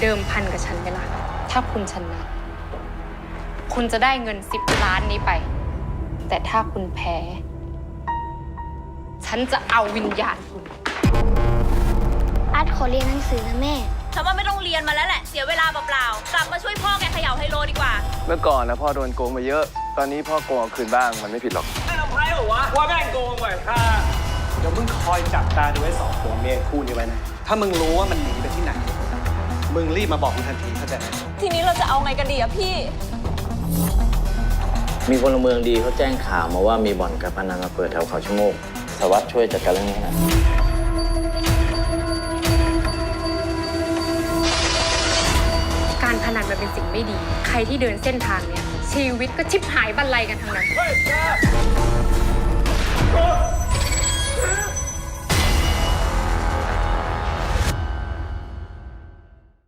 เดิมพันกับฉันไหมล่ะ ถ้าคุณชนะ คุณจะได้เงินสิบล้านนี้ไป แต่ถ้าคุณแพ้ ฉันจะเอาวิญญาณคุณ อาร์ตขอเรียนหนังสือนะแม่ ฉันว่าไม่ต้องเรียนมาแล้วแหละ เสียเวลาเปล่าๆ กลับมาช่วยพ่อแกเขย่าไฮโลดีกว่า เมื่อก่อนนะพ่อโดนโกงมาเยอะ ตอนนี้พ่อโกงเอาคืนบ้างมันไม่ผิดหรอกให้เราไพ่เหรอวะว่าแม่งโกงไปค่ะเดี๋ยวมึงคอยจับตาดูไอ้สองผัวเมียคู่นี้ไว้นะ ถ้ามึงรู้ว่ามันหนีไปที่ไหน มึงรีบมาบอกกูทันทีเข้าใจไหมทีนี้เราจะเอาไงกันดีอะพี่ มีพลเมืองดีเขาแจ้งข่าวมาว่ามีบ่อนการพนันมาเปิดแถวเขาชะโงกสารวัสดช่วยจัดการเรื่องนี้หน่อยการพนันมันเป็นสิ่งไม่ดี ใครที่เดินเส้นทางเนี้ยชีวิตก็ชิบหายบันไลกันทั้งนั้นเฮ้ยแก